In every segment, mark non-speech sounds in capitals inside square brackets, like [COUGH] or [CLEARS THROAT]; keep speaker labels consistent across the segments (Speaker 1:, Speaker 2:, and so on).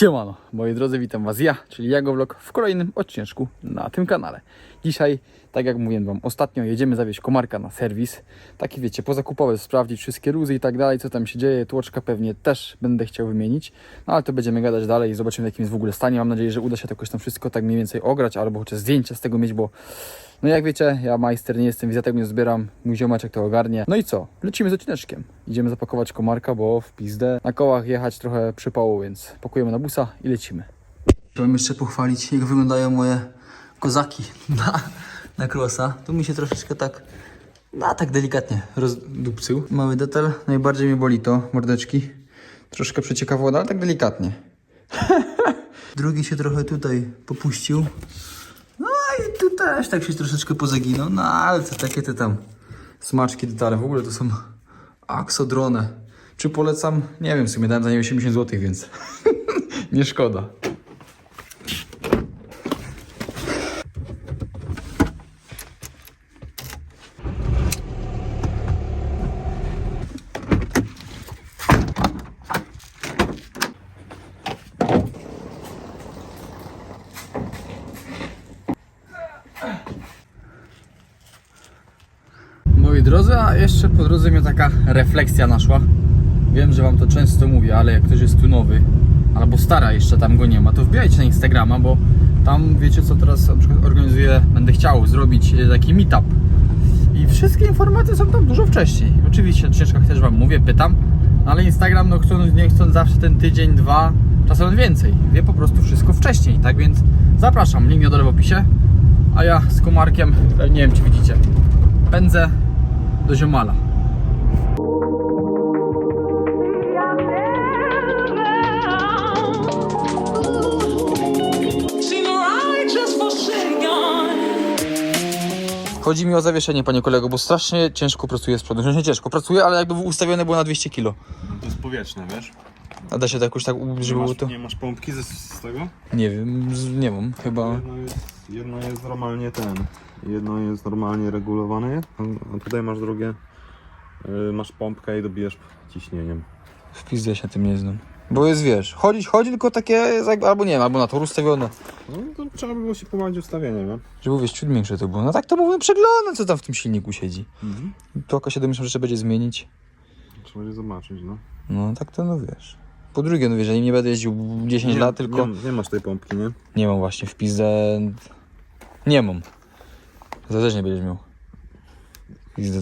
Speaker 1: Siemano, moi drodzy, witam Was ja, czyli Jagovlog w kolejnym odcineczku na tym kanale. Dzisiaj, tak jak mówiłem Wam ostatnio, jedziemy zawieźć komarka na serwis. Taki wiecie, pozakupowy, sprawdzić wszystkie ruzy i tak dalej, co tam się dzieje. Tłoczka pewnie też będę chciał wymienić, no ale to będziemy gadać dalej i zobaczymy w jakim jest w ogóle stanie. Mam nadzieję, że uda się to jakoś tam wszystko tak mniej więcej ograć, albo chociaż zdjęcia z tego mieć, bo no jak wiecie, ja majster nie jestem, wizatek nie zbieram, mój ziomeczek to ogarnie. No i co? Lecimy z odcineczkiem. Idziemy zapakować komarka, bo w pizdę na kołach jechać trochę przypało, więc pakujemy na busa i lecimy. Chciałem jeszcze pochwalić, jak wyglądają moje kozaki na, na crossa. Tu mi się troszeczkę tak, no tak delikatnie rozdupcył. Mały detal, najbardziej mnie boli to, mordeczki. Troszkę przecieka woda, ale tak delikatnie. [LAUGHS] Drugi się trochę tutaj popuścił. Też tak się troszeczkę pozaginął, no ale to takie te tam smaczki detale. W ogóle to są aksodrone. Czy polecam? Nie wiem, w sumie dałem za nie 80 zł, więc [LAUGHS] nie szkoda. Moi drodzy, a jeszcze po drodze mnie taka refleksja naszła. Wiem, że wam to często mówię, ale jak ktoś jest tu nowy, albo stara jeszcze tam go nie ma, to wbijajcie na Instagrama, bo tam wiecie co teraz na przykład organizuję, będę chciał zrobić e, taki meetup. I wszystkie informacje są tam dużo wcześniej. Oczywiście na ścieżkach też wam mówię, pytam, no ale Instagram, no chcąc, nie chcąc zawsze ten tydzień, dwa, czasem więcej. Wie po prostu wszystko wcześniej, tak więc zapraszam, link na dole w opisie. A ja z Komarkiem, e, nie wiem czy widzicie, pędzę do ziomala. Chodzi mi o zawieszenie, panie kolego, bo strasznie ciężko pracuję z przodu. Nie ciężko pracuję, ale jakby ustawione było na 200 kg.
Speaker 2: No to jest powietrzne, wiesz?
Speaker 1: A da się to jakoś tak, żeby
Speaker 2: Nie
Speaker 1: było
Speaker 2: masz,
Speaker 1: to?
Speaker 2: nie masz pompki z, z tego?
Speaker 1: Nie wiem, z- nie mam, chyba.
Speaker 2: Jedno jest, jedno jest normalnie ten. Jedno jest normalnie regulowane, a, a tutaj masz drugie. y, masz pompkę i dobijesz ciśnieniem.
Speaker 1: W pizdę się tym nie znam. Bo jest, wiesz, chodzić, chodzi tylko takie, jakby- albo nie wiem, albo na tor ustawione.
Speaker 2: No to trzeba by było się pomawiać ustawienie, nie?
Speaker 1: Żeby wiesz, ciut większe to było. No tak to było przeglądane, co tam w tym silniku siedzi.
Speaker 2: Mhm.
Speaker 1: To jakaś się domyślam, że trzeba będzie zmienić.
Speaker 2: Trzeba będzie zobaczyć, no.
Speaker 1: No tak to no wiesz. Po drugie, no wiesz, ja nie będę jeździł 10 lat, tylko...
Speaker 2: Nie, nie masz tej pompki, nie?
Speaker 1: Nie mam właśnie w pizdę. Nie mam. To też nie będziesz miał. Pizdę.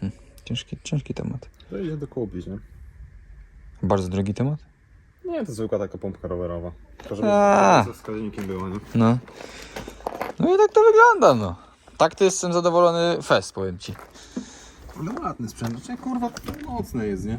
Speaker 1: Hm. Ciężki, ciężki temat.
Speaker 2: To idzie do kupić, nie?
Speaker 1: Bardzo drogi temat?
Speaker 2: Nie, to zwykła taka pompka rowerowa. Tylko żeby
Speaker 1: A.
Speaker 2: ze wskaźnikiem było, nie?
Speaker 1: No. No i tak to wygląda, no. Tak to jestem zadowolony fest, powiem ci.
Speaker 2: Ale ładny sprzęt, znaczy kurwa to mocny jest, nie?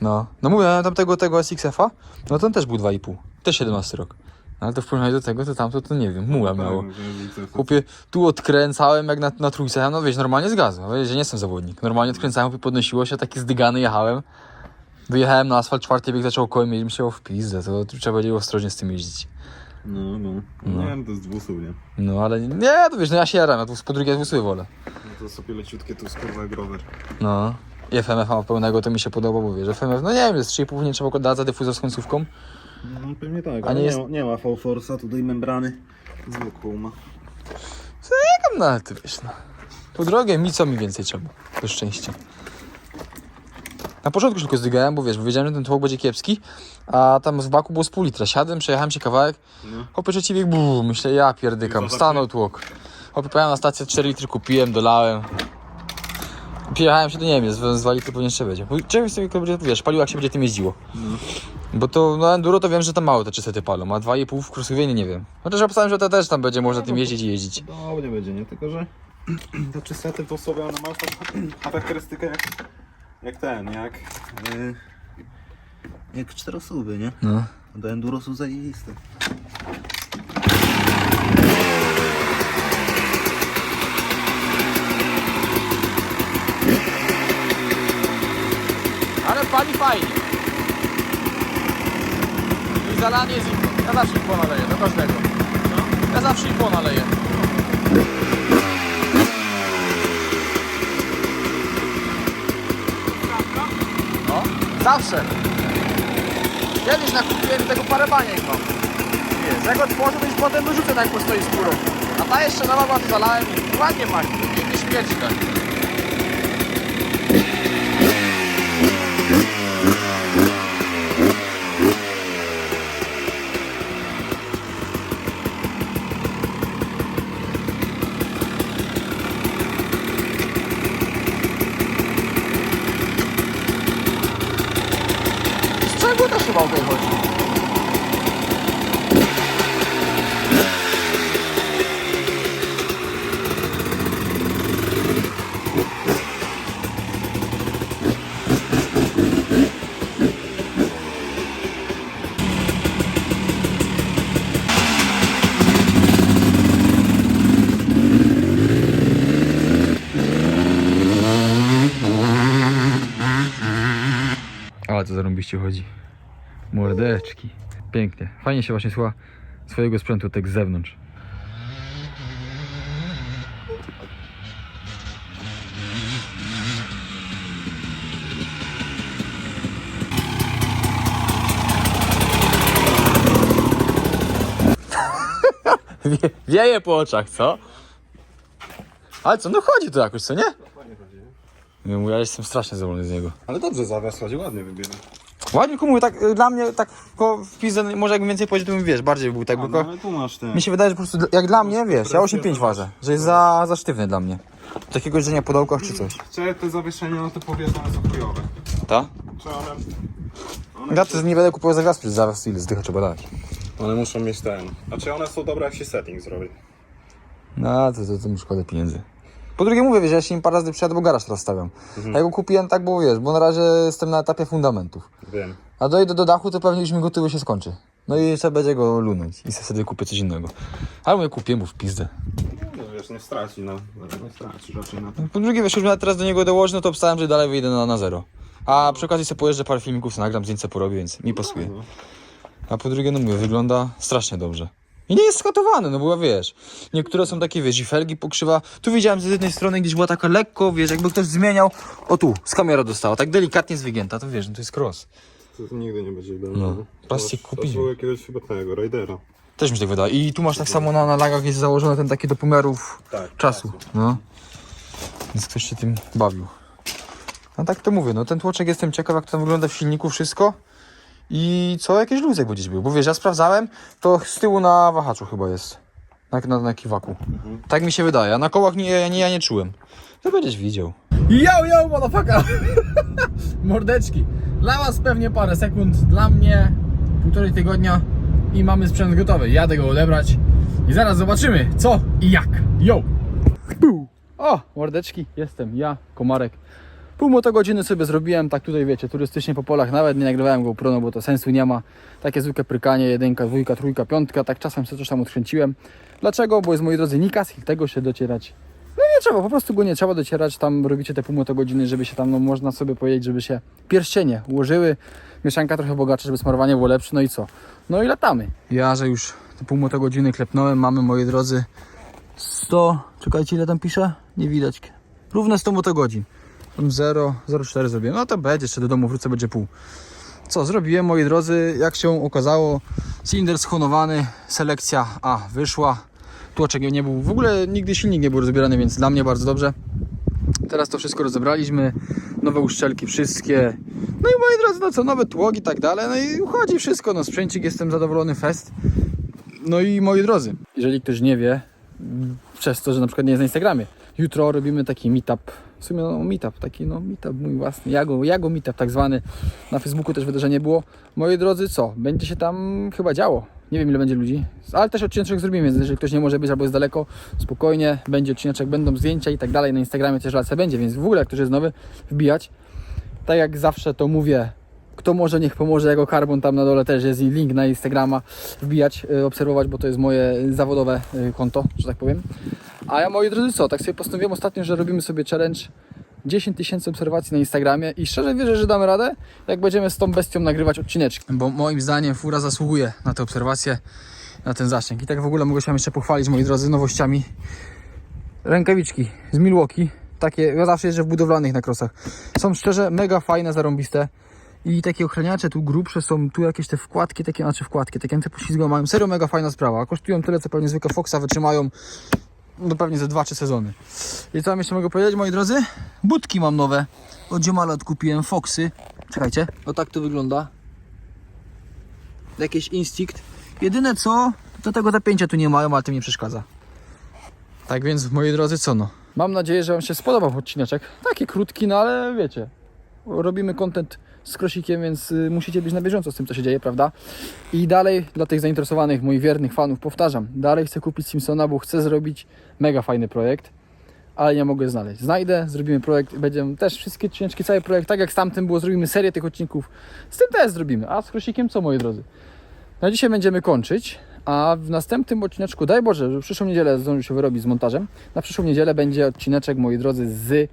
Speaker 1: No. No mówię, ja tamtego tego SXF-a, no to on też był 2,5. Też 17 rok. No ale to w porównaniu do tego, to tamto to nie wiem, muła miało.
Speaker 2: Tak, no, to jest-
Speaker 1: Chłopie, tu odkręcałem jak na, na trójce, no wiesz, normalnie z gazu, no, wiesz, że nie jestem zawodnik. Normalnie odkręcałem, podnosiło się, taki zdygany jechałem. Wyjechałem na asfalt, czwarty bieg zaczął kołem mieć, myślałem w pizdę, to trzeba będzie ostrożnie z tym jeździć.
Speaker 2: No, no.
Speaker 1: No.
Speaker 2: Nie wiem, to jest dwusuw, nie?
Speaker 1: No ale nie, to wiesz, no ja się jaram, ja tu po drugie dwusuwy wolę.
Speaker 2: No to sobie leciutkie, to jest kurwa jak rower.
Speaker 1: No. I FMF mam pełnego, to mi się podoba, bo wiesz, FMF, no nie wiem, jest 3,5, nie trzeba go dać za dyfuzor z końcówką.
Speaker 2: No pewnie tak,
Speaker 1: A
Speaker 2: ale
Speaker 1: nie
Speaker 2: nie,
Speaker 1: jest-
Speaker 2: ma, nie ma V-Force'a, tutaj membrany zwykłą ma.
Speaker 1: No ale ty wiesz, no. Po drogie mi co mi więcej trzeba, do szczęścia. Na początku tylko zdygałem, bo wiesz, bo wiedziałem, że ten tłok będzie kiepski, a tam w baku było z pół litra. Siadłem, przejechałem się kawałek,
Speaker 2: No.
Speaker 1: Hopy trzeci bieg, buu, myślę, ja pierdykam, stanął tłok. Hopy pojechałem na stację, 4 litry kupiłem, dolałem. Przyjechałem się do Niemiec, z 2 litry pewnie jeszcze będzie. Czegoś sobie, to będzie, wiesz, paliło jak się będzie tym jeździło. Bo to, no enduro to wiem, że tam mało te 300 palą, a 2,5 w crossowie nie wiem. Chociaż obstałem, że to też tam będzie można tym jeździć i jeździć.
Speaker 2: No nie będzie, nie? Tylko, że [CLEARS THROAT] te 300 to sobie one mają taką charakterystykę jak, jak ten, jak... Yy, jak czterosuwy, nie?
Speaker 1: No.
Speaker 2: Do enduro są zajebiste.
Speaker 1: Ale pali fajnie. I zalanie z. Ja zawsze info naleję, do każdego. Ja zawsze info naleję. Zawsze. Kiedyś nakupiłem tego parę baniek mam. Wiesz, jak otworzę, to już potem wyrzucę tak po stoi skórą. A ta jeszcze nowa była, to zalałem i ładnie pachnie. Nie, śmierdzi tak. Z czego też chyba o tej chodzi? Ale to zarąbiście chodzi. Mordeczki. Pięknie. Fajnie się właśnie słucha swojego sprzętu tak z zewnątrz. [LAUGHS] Wie, wieje po oczach, co? Ale co, no chodzi to jakoś, co nie? Ja jestem strasznie zadowolony z niego.
Speaker 2: Ale dobrze, zawias chodzi ładnie wybiera.
Speaker 1: Ładnie mówię, tak y, dla mnie, tak ko w pizdę, może jakbym więcej powiedział, to bym, wiesz, bardziej był tak,
Speaker 2: A, no,
Speaker 1: ko-
Speaker 2: ale tu masz ten.
Speaker 1: mi się wydaje, że po prostu, jak dla mnie, wiesz, ja 8,5 ważę, że jest za, za sztywny dla mnie. Takiego jedzenia po dołkach czy coś.
Speaker 2: Czy te zawieszenia na te powierzchnie są chujowe?
Speaker 1: Ta?
Speaker 2: Czy one...
Speaker 1: Ja to nie będę kupował za gaz, zaraz ile zdycha trzeba dać.
Speaker 2: One muszą mieć ten. Znaczy one są dobre jak się setting zrobi.
Speaker 1: No, to, to, to mi szkoda pieniędzy. Po drugie mówię, wiesz, ja się im parę razy przyjadę, bo garaż teraz stawiam. Ja go kupiłem tak, bo wiesz, bo na razie jestem na etapie fundamentów.
Speaker 2: Wiem.
Speaker 1: A dojdę do dachu, to pewnie już mi gotowy się skończy. No i jeszcze będzie go lunąć i sobie kupię coś innego. Ale mówię, kupię mu w pizdę.
Speaker 2: No wiesz, nie straci na... Nie straci raczej na tym.
Speaker 1: Po drugie, wiesz, już nawet teraz do niego dołożę, no to obstałem, że dalej wyjdę na, na zero. A przy okazji sobie pojeżdżę parę filmików, sobie nagram, zdjęcia porobię, więc mi pasuje. A po drugie, no mówię, wygląda strasznie dobrze. I nie jest skatowane, no bo wiesz, niektóre są takie, wiesz, i felgi pokrzywa. Tu widziałem z jednej strony gdzieś była taka lekko, wiesz, jakby ktoś zmieniał. O tu, z kamera dostała, tak delikatnie zwygięta, to wiesz, no to jest cross.
Speaker 2: To nigdy nie będzie idealne.
Speaker 1: No. Plastik
Speaker 2: To
Speaker 1: kupili.
Speaker 2: było jakiegoś chyba tego, Raidera.
Speaker 1: Też mi się tak wydaje. I tu masz tak samo na, na lagach jest założone ten taki do pomiarów
Speaker 2: Tak.
Speaker 1: czasu. No. Więc ktoś się tym bawił. No tak to mówię, no ten tłoczek jestem ciekaw jak to tam wygląda w silniku wszystko. I co, jakiś luzek by gdzieś był. Bo wiesz, ja sprawdzałem, to z tyłu na wahaczu chyba jest. Na, na, na kiwaku. Tak mi się wydaje, a na kołach nie, nie, ja nie czułem. To będziesz widział. Yo, yo, motherfucker! [LAUGHS] Mordeczki. Dla was pewnie parę sekund, dla mnie półtorej tygodnia i mamy sprzęt gotowy. Jadę go odebrać i zaraz zobaczymy co i jak. Yo! O, mordeczki, jestem ja, Komarek. Pół moto godziny sobie zrobiłem, tak tutaj wiecie, turystycznie po polach, nawet nie nagrywałem GoPro, no bo to sensu nie ma. Takie zwykłe prykanie, jedynka, dwójka, trójka, piątka, tak czasem sobie coś tam odkręciłem. Dlaczego? Bo jest, moi drodzy, Nikas i tego się docierać no nie trzeba, po prostu go nie trzeba docierać, tam robicie te pół godziny, żeby się tam, no można sobie powiedzieć, żeby się pierścienie ułożyły, mieszanka trochę bogatsza, żeby smarowanie było lepsze, no i co? No i latamy. Ja, że już te pół godziny klepnąłem, mamy, moi drodzy, 100, czekajcie ile tam pisze? Nie widać. Równe 100 motogodzin. Tam 0, 0,4 zrobiłem. No to będzie, jeszcze do domu wrócę, będzie pół. Co zrobiłem, moi drodzy? Jak się okazało, cylinder schonowany, selekcja A wyszła. Tłoczek nie był, w ogóle nigdy silnik nie był rozbierany, więc dla mnie bardzo dobrze. Teraz to wszystko rozebraliśmy, nowe uszczelki wszystkie. No i moi drodzy, no co, nowe tłogi i tak dalej. No i uchodzi wszystko, no sprzęcik, jestem zadowolony, fest. No i moi drodzy, jeżeli ktoś nie wie, przez to, że na przykład nie jest na Instagramie. Jutro robimy taki meetup, w sumie no meetup, taki no meetup mój własny, Jago, Jago meetup tak zwany. Na Facebooku też wydarzenie było. Moi drodzy, co? Będzie się tam chyba działo. Nie wiem ile będzie ludzi, ale też odcineczek zrobimy, więc jeżeli ktoś nie może być albo jest daleko, spokojnie, będzie odcineczek, będą zdjęcia i tak dalej. Na Instagramie też relacja będzie, więc w ogóle jak ktoś jest nowy, wbijać. Tak jak zawsze to mówię, kto może, niech pomoże, jako Carbon tam na dole też jest link na Instagrama, wbijać, y, obserwować, bo to jest moje zawodowe y, konto, że tak powiem. A ja, moi drodzy, co, tak sobie postanowiłem ostatnio, że robimy sobie challenge 10 tysięcy obserwacji na Instagramie i szczerze wierzę, że damy radę, jak będziemy z tą bestią nagrywać odcineczki. Bo moim zdaniem fura zasługuje na te obserwacje, na ten zasięg. I tak w ogóle mogę się jeszcze pochwalić, moi drodzy, nowościami. Rękawiczki z Milwaukee, takie, ja zawsze jeżdżę w budowlanych na krosach. Są szczerze mega fajne, zarąbiste. I takie ochraniacze tu grubsze są, tu jakieś te wkładki, takie, znaczy wkładki, takie antypoślizgowe mają. Serio mega fajna sprawa. Kosztują tyle, co pewnie zwykłe Foxa wytrzymają no pewnie ze 2-3 sezony. I co wam jeszcze mogę powiedzieć, moi drodzy? Budki mam nowe. Od Ziomala odkupiłem Foxy. Czekajcie, o tak to wygląda. Jakiś instynkt. Jedyne co, to tego zapięcia tu nie mają, ale to mi nie przeszkadza. Tak więc, moi drodzy, co no? Mam nadzieję, że Wam się spodobał odcineczek. Taki krótki, no ale wiecie, robimy content z Krosikiem, więc y, musicie być na bieżąco z tym, co się dzieje, prawda? I dalej, dla tych zainteresowanych, moich wiernych fanów, powtarzam, dalej chcę kupić Simpsona, bo chcę zrobić mega fajny projekt, ale nie mogę znaleźć. Znajdę, zrobimy projekt, będziemy też wszystkie odcineczki, cały projekt, tak jak z tamtym było, zrobimy serię tych odcinków. Z tym też zrobimy. A z Krosikiem co, moi drodzy? Na dzisiaj będziemy kończyć, a w następnym odcineczku, daj Boże, że w przyszłą niedzielę zdąży się wyrobić z montażem. Na przyszłą niedzielę będzie odcineczek, moi drodzy, z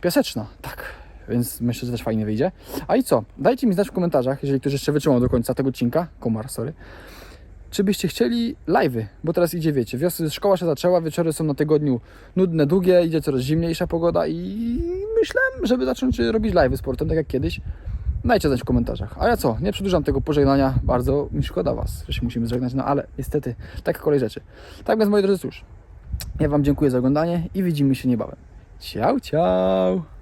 Speaker 1: Piaseczna. Tak, więc myślę, że też fajnie wyjdzie. A i co? Dajcie mi znać w komentarzach, jeżeli ktoś jeszcze wytrzymał do końca tego odcinka, komar, sorry, czy byście chcieli live'y, bo teraz idzie, wiecie, wiosny, szkoła się zaczęła, wieczory są na tygodniu nudne, długie, idzie coraz zimniejsza pogoda i myślę, żeby zacząć robić live'y sportem, tak jak kiedyś. Dajcie znać w komentarzach. A ja co? Nie przedłużam tego pożegnania. Bardzo mi szkoda Was, że się musimy żegnać, no ale niestety takie kolej rzeczy. Tak więc moi drodzy, cóż, ja Wam dziękuję za oglądanie i widzimy się niebawem. Ciao, ciao!